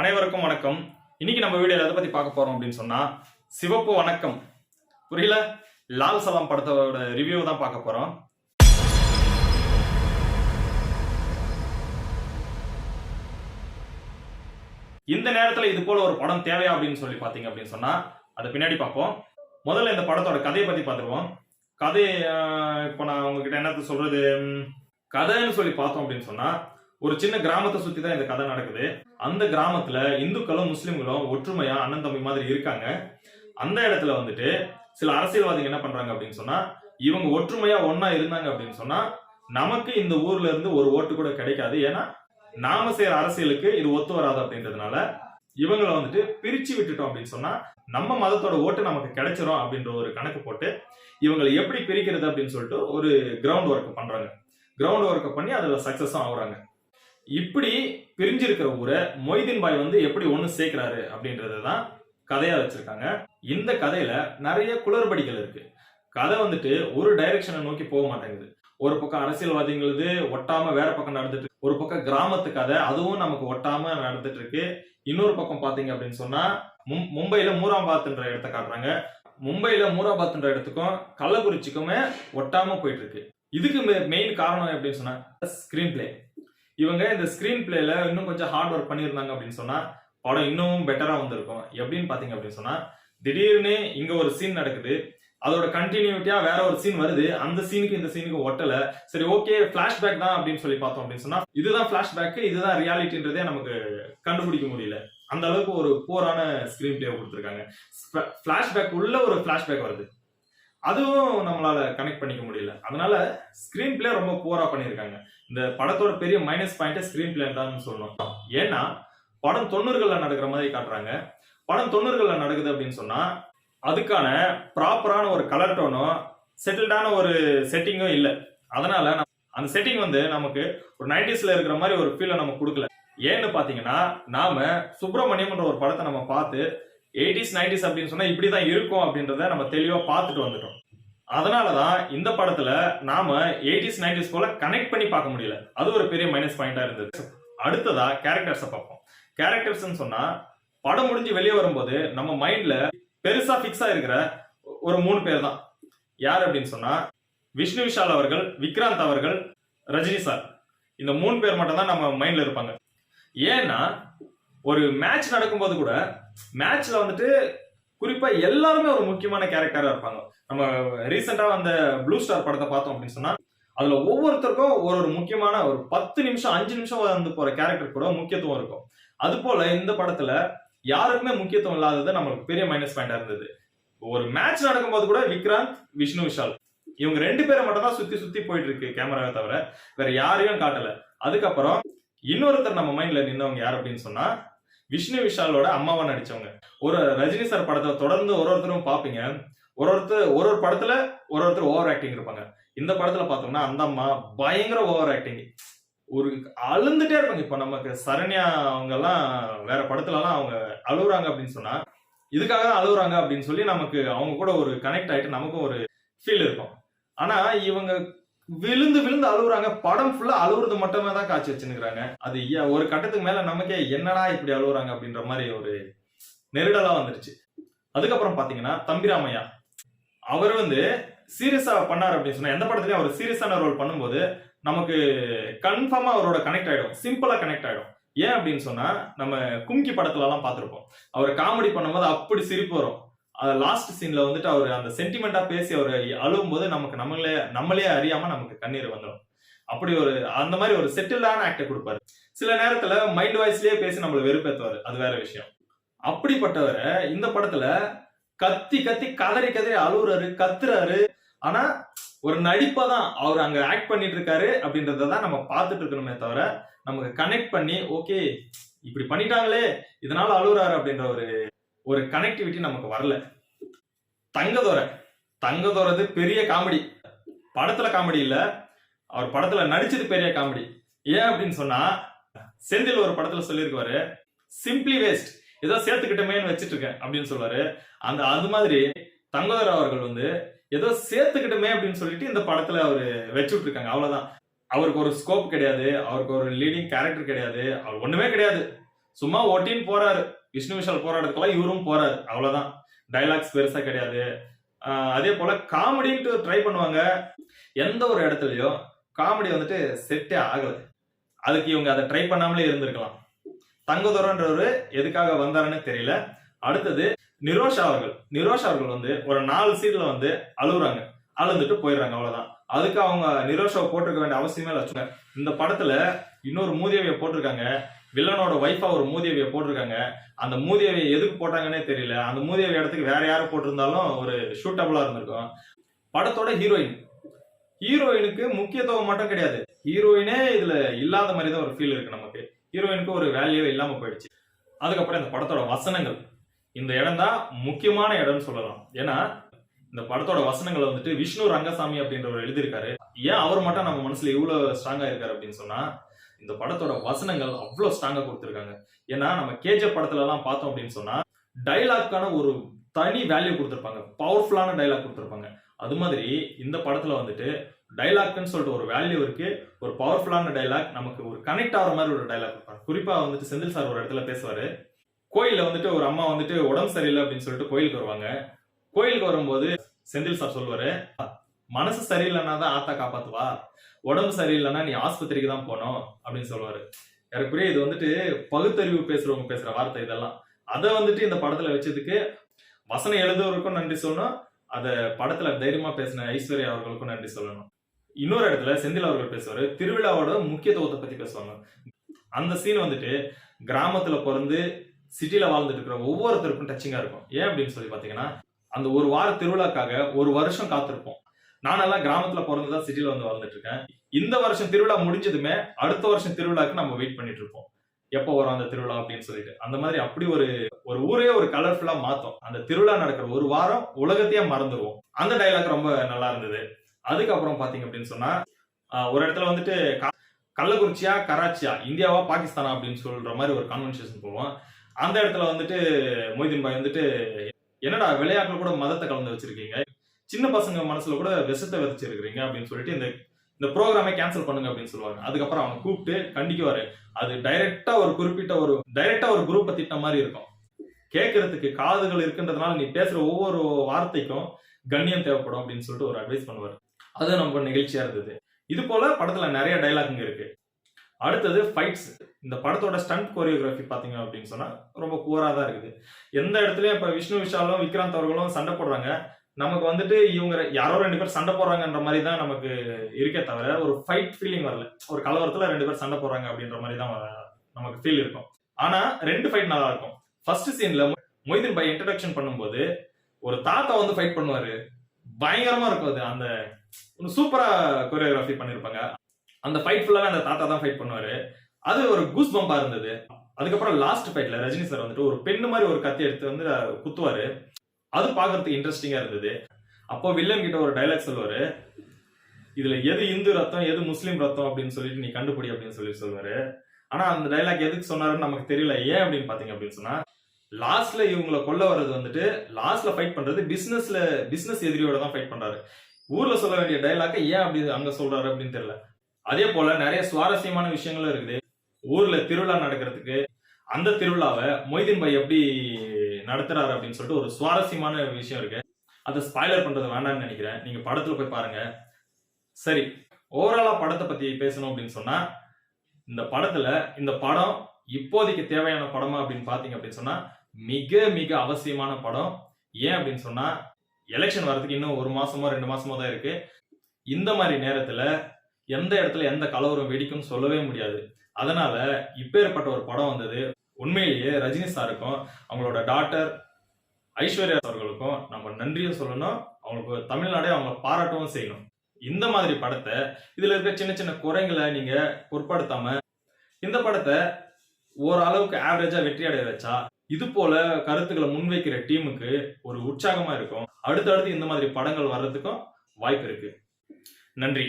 அனைவருக்கும் வணக்கம். இன்னைக்கு நம்ம வீடியோல எதை பத்தி பார்க்க போறோம் அப்படின்னு சொன்னா சிவப்பு வணக்கம். புரியல? லால் சலாம் படத்தோட ரிவ்யூ தான் பார்க்க போறோம். இந்த நேரத்துல இது போல ஒரு படம் தேவையா அப்படின்னு சொல்லி பாத்தீங்க அப்படின்னு சொன்னா அதை பின்னாடி பார்ப்போம். முதல்ல இந்த படத்தோட கதையை பத்தி பார்த்துருவோம். கதை இப்போ நான் உங்ககிட்ட என்னத்த சொல்றது? கதைன்னு சொல்லி பார்த்தோம் அப்படின்னு சொன்னா ஒரு சின்ன கிராமத்தை சுத்தி தான் இந்த கதை நடக்குது. அந்த கிராமத்துல இந்துக்களும் முஸ்லிம்களும் ஒற்றுமையா அண்ணன் தம்பி மாதிரி இருக்காங்க. அந்த இடத்துல வந்துட்டு சில அரசியல்வாதிகள் என்ன பண்றாங்க அப்படின்னு சொன்னா இவங்க ஒற்றுமையா ஒன்னா இருந்தாங்க அப்படின்னு சொன்னா நமக்கு இந்த ஊர்ல இருந்து ஒரு ஓட்டு கூட கிடைக்காது. ஏன்னா நாம செய்யற அரசியலுக்கு இது ஒத்து வராது அப்படின்றதுனால இவங்களை வந்துட்டு பிரிச்சு விட்டுட்டோம் அப்படின்னு சொன்னா நம்ம மதத்தோட ஓட்டு நமக்கு கிடைச்சிரும் அப்படின்ற ஒரு கணக்கு போட்டு இவங்களை எப்படி பிரிக்கிறது அப்படின்னு சொல்லிட்டு ஒரு கிரவுண்ட் ஒர்க் பண்றாங்க. கிரவுண்ட் ஒர்க் பண்ணி அதுல சக்சஸும் ஆகுறாங்க. இப்படி பிரிஞ்சிருக்கிற ஊரை மொய்தீன் பாய் வந்து எப்படி ஒன்று சேர்க்கிறாரு அப்படின்றத தான் கதையாக வச்சுருக்காங்க. இந்த கதையில் நிறைய குளறுபடிகள் இருக்குது கதை வந்துட்டு ஒரு டைரக்ஷனை நோக்கி போக மாட்டேங்குது. ஒரு பக்கம் அரசியல்வாதிங்களுது ஒட்டாம வேற பக்கம் நடந்துட்டு இருக்கு. ஒரு பக்கம் கிராமத்து கதை அதுவும் நமக்கு ஒட்டாம நடந்துட்டு இருக்கு. இன்னொரு பக்கம் பாத்தீங்க அப்படின்னு சொன்னா மும்- மும்பையில மூராபாத்ன்ற இடத்த காட்டுறாங்க. மும்பையில மூராபாத்ன்ற இடத்துக்கும் கள்ளக்குறிச்சிக்குமே ஒட்டாம போயிட்டு இருக்கு. இதுக்கு மெயின் காரணம் எப்படின்னு சொன்னா ஸ்கிரீன் பிளே இவங்க இந்த ஸ்கிரீன் பிளேல இன்னும் கொஞ்சம் ஹார்ட் ஒர்க் பண்ணியிருந்தாங்க அப்படின்னு சொன்னா படம் இன்னமும் பெட்டரா வந்திருக்கும். எப்படின்னு பாத்தீங்க அப்படின்னு சொன்னா திடீர்னு இங்க ஒரு சீன் நடக்குது. அதோட கண்டினியூட்டியா வேற ஒரு சீன் வருது. அந்த சீனுக்கு இந்த சீனுக்கு ஒட்டல. சரி ஓகே பிளாஷ்பேக் தான் அப்படின்னு சொல்லி பார்த்தோம் அப்படின்னு சொன்னா இதுதான் பிளாஷ்பேக் இதுதான் ரியாலிட்டின்றதே நமக்கு கண்டுபிடிக்க முடியல. அந்த அளவுக்கு ஒரு போரான ஸ்கிரீன் பிளே கொடுத்துருக்காங்க. பிளாஷ்பேக் உள்ள ஒரு பிளாஷ்பேக் வருது. அதுவும் நம்மளால கனெக்ட் பண்ணிக்க முடியல. அதனால ஸ்கிரீன் பிளே ரொம்ப போரா பண்ணியிருக்காங்க. இந்த படத்தோட பெரிய மைனஸ் பாயிண்ட் ஸ்கிரீன் பிளே தான் சொல்லணும் ஏன்னா படம் தொண்ணூறுகளில் நடக்கிற மாதிரி காட்டுறாங்க. படம் தொண்ணூறுகளில் நடக்குது அப்படின்னு சொன்னா அதுக்கான ப்ராப்பரான ஒரு கலர் டோனும் செட்டில்டான ஒரு செட்டிங்கும் இல்லை. அதனால நம்ம- அந்த செட்டிங் வந்து நமக்கு ஒரு நைன்டிஸ்ல இருக்கிற மாதிரி ஒரு ஃபீலை நம்ம கொடுக்கல. ஏன்னு பாத்தீங்கன்னா நாம சுப்பிரமணியம்ன்ற ஒரு படத்தை நம்ம பார்த்து எயிட்டிஸ் நைன்டிஸ் அப்படின்னு சொன்னா இப்படிதான் இருக்கும் அப்படின்றத நம்ம தெளிவா பார்த்துட்டு வந்துட்டோம். அதனாலதான் இந்த படத்துல நாம எயிட்டிஸ் நைன்டிஸ் போல கனெக்ட் பண்ணி பார்க்க முடியல. அது ஒரு பெரிய மைனஸ் பாயிண்டா இருந்தது. அடுத்ததா கேரக்டர்ஸை பார்ப்போம். கேரக்டர்ஸ்னு சொன்னா படம் முடிஞ்சு வெளியே வரும்போது நம்ம மைண்ட்ல பெருசா ஃபிக்ஸாக இருக்கிற ஒரு மூணு பேர் தான். யார் அப்படின்னு சொன்னா விஷ்ணு விஷால் அவர்கள் விக்ராந்த் அவர்கள் ரஜினி சார் இந்த மூணு பேர் மட்டும் தான் நம்ம மைண்ட்ல இருப்பாங்க. ஏன்னா ஒரு மேட்ச் நடக்கும்போது கூட மேட்ச்ல வந்துட்டு குறிப்பா எல்லாருமே ஒரு முக்கியமான கேரக்டரா இருப்பாங்க. நம்ம ரீசெண்டா அந்த ப்ளூ ஸ்டார் படத்தை பார்த்தோம் அப்படின்னு சொன்னா அதுல ஒவ்வொருத்தருக்கும் ஒரு ஒரு முக்கியமான ஒரு பத்து நிமிஷம் அஞ்சு நிமிஷம் வந்து போற கேரக்டர் கூட முக்கியத்துவம் இருக்கும். அது போல இந்த படத்துல யாருக்குமே முக்கியத்துவம் இல்லாதது நம்மளுக்கு பெரிய மைனஸ் பாயிண்டா இருந்தது. ஒரு மேட்ச் நடக்கும்போது கூட விக்ராந்த் விஷ்ணு விஷால். இவங்க ரெண்டு பேரை மட்டும் தான் சுத்தி சுத்தி போயிட்டு இருக்கு கேமராவை தவிர வேற யாரையும் காட்டல. அதுக்கப்புறம் இன்னொருத்தர் நம்ம மைண்ட்ல நின்னவங்க யார் அப்படின்னு சொன்னா விஷ்ணு விஷாலோட அம்மாவா நடிச்சவங்க. ஒரு ரஜினி சார் படத்தை தொடர்ந்து ஒரு ஒருத்தரும் பாப்பீங்க. ஒரு ஒருத்தர் ஒரு ஒரு படத்துல ஒரு ஒருத்தர் ஓவர் ஆக்டிங் இருப்பாங்க. இந்த படத்துல பார்த்தோம்னா அந்த அம்மா பயங்கர ஓவர் ஆக்டிங். ஒரு அழுந்துட்டே இருப்பாங்க. இப்ப நமக்கு சரண்யா அவங்க எல்லாம் வேற படத்துல எல்லாம் அவங்க அழுகுறாங்க அப்படின்னு சொன்னா இதுக்காக தான் அழுகுறாங்க அப்படின்னு சொல்லி நமக்கு அவங்க கூட ஒரு கனெக்ட் ஆயிட்டு நமக்கும் ஒரு ஃபீல் இருக்கும். ஆனா இவங்க விழுந்து விழுந்து அழுகுறாங்க படம் ஃபுல்லா அழுகுறது மட்டுமே தான் காட்சி வச்சுருக்காங்க அது ஒரு கட்டத்துக்கு மேல நமக்கே என்னடா இப்படி அழுகுறாங்க அப்படின்ற மாதிரி ஒரு நெருடலா வந்துருச்சு. அதுக்கப்புறம் பாத்தீங்கன்னா தம்பிராமையா. அவர் வந்து சீரியஸா பண்ணார் அப்படின்னு சொன்னா எந்த படத்துலயும் அவர் சீரியஸான ரோல் பண்ணும்போது நமக்கு கன்ஃபார்மா அவரோட கனெக்ட் ஆயிடும். சிம்பிளா கனெக்ட் ஆயிடும். ஏன் அப்படின்னு சொன்னா நம்ம கும்கி படத்துல எல்லாம் பார்த்திருப்போம். அவர் காமெடி பண்ணும்போது அப்படி சிரிப்பு வரும். லாஸ்ட் சீன்ல வந்துட்டு அவர் அந்த சென்டிமெண்டா பேசி அவர் அழுவும் போது நமக்கு நம்மளே நம்மளே அறியாம நமக்கு கண்ணீர் வந்துடும் அப்படி ஒரு அந்த மாதிரி ஒரு செட்டில்டான ஆக்டை கொடுப்பாரு. சில நேரத்துல மைண்ட் வாய்ஸ்லயே பேசி நம்மள வெறுப்பேத்துவாரு. அது வேற விஷயம். அப்படிப்பட்டவரை இந்த படத்துல கத்தி கத்தி கதறி கதறி அழுகுறாரு கத்துறாரு. ஆனா ஒரு நடிப்பா தான் அவர் அங்க ஆக்ட் பண்ணிட்டு இருக்காரு அப்படின்றத தான் நம்ம பார்த்துட்டு இருக்கணுமே தவிர நமக்கு கனெக்ட் பண்ணி ஓகே இப்படி பண்ணிட்டாங்களே இதனால அழுகுறாரு அப்படின்ற ஒரு ஒரு கனெக்டிவிட்டி நமக்கு வரல. தங்கதோரை. தங்கதோரது பெரிய காமெடி. படத்துல காமெடி இல்ல. அவர் படத்துல நடிச்சது பெரிய காமெடி. ஏன் அப்படின்னு சொன்னா செந்தில் ஒரு படத்துல சொல்லியிருக்காரு சிம்பிளி வேஸ்ட் ஏதோ சேர்த்துக்கிட்டமேன்னு வச்சுட்டு இருக்கேன் அப்படின்னு சொல்லுவாரு. அந்த அது மாதிரி தங்கதோர அவர்கள் வந்து ஏதோ சேர்த்துக்கிட்டமே அப்படின்னு சொல்லிட்டு இந்த படத்துல அவரு வச்சுட்டு இருக்காங்க அவ்வளவுதான். அவருக்கு ஒரு ஸ்கோப் கிடையாது. அவருக்கு ஒரு லீடிங் கேரக்டர் கிடையாது. அவர் ஒண்ணுமே கிடையாது. சும்மா ஒட்டின்னு போறாரு. விஷ்ணு விஷால் போராடுறதுக்கெல்லாம் இவரும் போறாரு. அவ்வளவுதான். டைலாக்ஸ் பெருசா கிடையாது. ஆஹ் அதே போல காமெடின்ட்டு ட்ரை பண்ணுவாங்க. எந்த ஒரு இடத்துலயும் காமெடி வந்துட்டு செட்டே ஆகல. அதுக்கு இவங்க அதை ட்ரை பண்ணாமலே இருந்திருக்கலாம். தங்கதுரன்றவரு எதுக்காக வந்தாருன்னு தெரியல. அடுத்தது நிரோஷ் அவர்கள். நிரோஷ் அவர்கள் வந்து ஒரு நாலு சீட்ல வந்து அழுகுறாங்க அழுந்துட்டு போயிடுறாங்க அவ்வளவுதான். அதுக்கு அவங்க நிரோஷாவை போட்டிருக்க வேண்டிய அவசியமே இல்லை. வச்சுக்கோங்க. இந்த படத்துல இன்னொரு மூதேவியை போட்டிருக்காங்க. வில்லனோட ஒய்ஃபா ஒரு மூதேவியை போட்டிருக்காங்க. அந்த மூதேவியை எதுக்கு போட்டாங்கன்னே தெரியல. அந்த மூதேவி இடத்துக்கு வேற யாரும் போட்டிருந்தாலும் ஒரு ஷூட்டபுளா இருந்திருக்கும். படத்தோட ஹீரோயின் ஹீரோயினுக்கு முக்கியத்துவம் மட்டும் கிடையாது. ஹீரோயினே இதுல இல்லாத மாதிரி தான் ஒரு ஃபீல் இருக்கு நமக்கு. ஹீரோயினுக்கு ஒரு வேல்யூவே இல்லாம போயிடுச்சு. அதுக்கப்புறம் இந்த படத்தோட வசனங்கள். இந்த இடம் தான் முக்கியமான இடம்னு சொல்லலாம். ஏன்னா இந்த படத்தோட வசனங்களை வந்துட்டு விஷ்ணு ரங்கசாமி அப்படின்றவர் எழுதியிருக்காரு. ஏன் அவர் மட்டும் நம்ம மனசுல இவ்வளவு ஸ்ட்ராங்கா இருக்காரு அப்படின்னு சொன்னா இந்த படத்தோட வசனங்கள் அவ்வளோ ஸ்ட்ராங்கா கொடுத்துருக்காங்க. ஏன்னா நம்ம கேஜிஎஃப் படத்துலலாம் பார்த்தோம் அப்படின்னு சொன்னா டைலாக்கான ஒரு தனி வேல்யூ கொடுத்துருப்பாங்க. பவர்ஃபுல்லான டைலாக் கொடுத்துருப்பாங்க. அது மாதிரி இந்த படத்துல வந்துட்டு டைலாக்னு சொல்லிட்டு ஒரு வேல்யூ இருக்கு. ஒரு பவர்ஃபுல்லான டைலாக் நமக்கு ஒரு கனெக்ட் ஆகிற மாதிரி ஒரு டைலாக் கொடுப்பாங்க. குறிப்பா வந்துட்டு செந்தில் சார் ஒரு இடத்துல பேசுவாரு. கோயிலில் வந்துட்டு ஒரு அம்மா வந்துட்டு உடம்பு சரியில்லை அப்படின்னு சொல்லிட்டு கோயிலுக்கு வருவாங்க. கோயிலுக்கு வரும்போது செந்தில் சார் சொல்லுவாரு மனசு சரியில்லைன்னா தான் ஆத்தா காப்பாத்துவா? உடம்பு சரியில்லைன்னா நீ ஆஸ்பத்திரிக்கு தான் போகணும் அப்படின்னு சொல்லுவாரு. எனக்குரிய இது வந்துட்டு பகுத்தறிவு பேசுறவங்க பேசுற வார்த்தை இதெல்லாம். அதை வந்துட்டு இந்த படத்துல வச்சதுக்கு வசனம் எழுதுவருக்கும் நன்றி சொல்லணும். அத படத்துல தைரியமா பேசின ஐஸ்வர்யா அவர்களுக்கும் நன்றி சொல்லணும். இன்னொரு இடத்துல செந்தில் அவர்கள் பேசுவாரு திருவிழாவோட முக்கியத்துவத்தை பத்தி பேசுவாங்க. அந்த சீன் வந்துட்டு கிராமத்துல பிறந்து சிட்டில வாழ்ந்துட்டு இருக்கிற ஒவ்வொருத்தருக்கும் டச்சிங்கா இருக்கும். ஏன் அப்படின்னு சொல்லி பாத்தீங்கன்னா அந்த ஒரு வார திருவிழாக்காக ஒரு வருஷம் காத்திருப்போம். நானெல்லாம் கிராமத்துல பிறந்துதான் சிட்டில வந்து வளர்ந்துட்டு இருக்கேன் இந்த வருஷம் திருவிழா முடிஞ்சதுமே அடுத்த வருஷம் திருவிழாக்கு நம்ம வெயிட் பண்ணிட்டு இருப்போம் எப்போ வரும் அந்த திருவிழா அப்படின்னு சொல்லிட்டு. அந்த மாதிரி அப்படி ஒரு ஒரு ஊரே ஒரு கலர்ஃபுல்லா மாத்தோம். அந்த திருவிழா நடக்கிற ஒரு வாரம் உலகத்தையே மறந்துடுவோம் அந்த டைலாக் ரொம்ப நல்லா இருந்தது. அதுக்கப்புறம் பாத்தீங்க அப்படின்னு சொன்னா ஒரு இடத்துல வந்துட்டு கள்ளக்குறிச்சியா கராச்சியா இந்தியாவா பாகிஸ்தானா அப்படின்னு சொல்ற மாதிரி ஒரு கான்வென்சேஷன் போவோம். அந்த இடத்துல வந்துட்டு மொய்தீன் பாய் வந்துட்டு என்னடா விளையாட்டுல கூட மதத்தை கலந்து வச்சிருக்கீங்க? சின்ன பசங்க மனசுல கூட விஷத்தை விதைச்சிருக்கிறீங்க அப்படின்னு சொல்லிட்டு இந்த இந்த ப்ரோக்ராமை கேன்சல் பண்ணுங்க அப்படின்னு சொல்லுவாங்க. அதுக்கப்புறம் அவங்க கூப்பிட்டு கண்டிக்குவாரு. அது டைரக்டா ஒரு குறிப்பிட்ட ஒரு டைரக்டா ஒரு குரூப்பை திட்ட மாதிரி இருக்கும். கேட்கறதுக்கு காதுகள் இருக்குன்றதுனால நீ பேசுற ஒவ்வொரு வார்த்தைக்கும் கண்ணியம் தேவைப்படும் அப்படின்னு சொல்லிட்டு ஒரு அட்வைஸ் பண்ணுவார். அது நம்ம நிகழ்ச்சியா இருந்தது. இது போல படத்துல நிறைய டைலாக்ங்க இருக்கு. அடுத்தது ஃபைட்ஸ் இந்த படத்தோட ஸ்டண்ட் கோரியோகிராஃபி பார்த்தீங்க அப்படின்னு சொன்னா ரொம்ப புவரா தான் இருக்குது. எந்த இடத்துலயும் இப்ப விஷ்ணு விஷாலும் விக்ராந்த் அவர்களும் சண்டை போடுறாங்க. நமக்கு வந்துட்டு இவங்க யாரோ ரெண்டு பேர் சண்டை போடுறாங்கன்ற மாதிரி தான் நமக்கு இருக்கே தவிர ஒரு ஃபைட் ஃபீலிங் வரல. ஒரு கலவரத்துல ரெண்டு பேர் சண்டை போடுறாங்க அப்படின்ற மாதிரி தான் நமக்கு ஃபீல் இருக்கும். ஆனா ரெண்டு ஃபைட் நல்லா இருக்கும். ஃபர்ஸ்ட் சீன்ல மொய்தீன் பாய் இன்ட்ரடக்ஷன் பண்ணும்போது ஒரு தாத்தா வந்து ஃபைட் பண்ணுவாரு. பயங்கரமா இருக்கும் அது. அந்த சூப்பரா கொரியோகிராஃபி பண்ணிருப்பாங்க. அந்த ஃபைட் ஃபுல்லாவே அந்த தாத்தா தான் ஃபைட் பண்ணுவாரு. அது ஒரு கூஸ் பம்பா இருந்தது. அதுக்கப்புறம் லாஸ்ட் ஃபைட்ல ரஜினி சார் வந்துட்டு ஒரு பெண்ணு மாதிரி ஒரு கத்தி எடுத்து வந்து குத்துவாரு. அது பார்க்கறதுக்கு இன்ட்ரெஸ்டிங்கா இருந்தது. அப்போ வில்லம் கிட்ட ஒரு டைலாக் சொல்லுவாரு. இதுல எது இந்து ரத்தம் எது முஸ்லீம் ரத்தம் அப்படின்னு சொல்லிட்டு நீ கண்டுபிடி அப்படின்னு சொல்லி சொல்லுவாரு. ஆனா அந்த டைலாக் எதுக்கு சொன்னாருன்னு நமக்கு தெரியல. ஏன் அப்படின்னு பார்த்தீங்க அப்படின்னு சொன்னா லாஸ்ட்ல இவங்களை கொல்ல வர்றது வந்துட்டு லாஸ்ட்ல ஃபைட் பண்றது பிசினஸ்ல பிசினஸ் எதிரியோட தான் ஃபைட் பண்றாரு. ஊர்ல சொல்ல வேண்டிய டைலாக்க ஏன் அப்படி அங்க சொல்றாரு அப்படின்னு தெரியல. அதே போல நிறைய சுவாரஸ்யமான விஷயங்களும் இருக்குது. ஊர்ல திருவிழா நடக்கிறதுக்கு அந்த திருவிழாவை மொய்தீன் பாய் எப்படி நடத்துறாரு அப்படின்னு சொல்லிட்டு ஒரு சுவாரஸ்யமான விஷயம் இருக்கு. அதை ஸ்பாய்லர் பண்றது வேண்டாம்னு நினைக்கிறேன். நீங்க படத்துல போய் பாருங்க. சரி ஓவராலா படத்தை பத்தி பேசணும் அப்படின்னு சொன்னா இந்த படத்துல இந்த படம் இப்போதைக்கு தேவையான படமா அப்படின்னு பாத்தீங்க அப்படின்னு சொன்னா மிக மிக அவசியமான படம். ஏன் அப்படின்னு சொன்னா எலெக்ஷன் வரதுக்கு இன்னும் ஒரு மாசமோ ரெண்டு மாசமோ தான் இருக்கு. இந்த மாதிரி நேரத்துல எந்த இடத்துல எந்த கலவரம் வெடிக்கும்னு சொல்லவே முடியாது. அதனால இப்பேற்பட்ட ஒரு படம் வந்தது. உண்மையிலேயே ரஜினி சாருக்கும் அவங்களோட டாட்டர் ஐஸ்வர்யா அவர்களுக்கும் நம்ம நன்றியும் சொல்லணும். அவங்களுக்கு தமிழ்நாடே அவங்கள பாராட்டவும் செய்யணும். இந்த மாதிரி படத்தை இதுல இருக்க சின்ன சின்ன குறைங்களை நீங்க பொருட்படுத்தாம இந்த படத்தை ஓரளவுக்கு ஆவரேஜா வெற்றி அடைய வச்சா இது போல கருத்துக்களை முன்வைக்கிற டீமுக்கு ஒரு உற்சாகமா இருக்கும். அடுத்தடுத்து இந்த மாதிரி படங்கள் வர்றதுக்கும் வாய்ப்பு இருக்கு. நன்றி.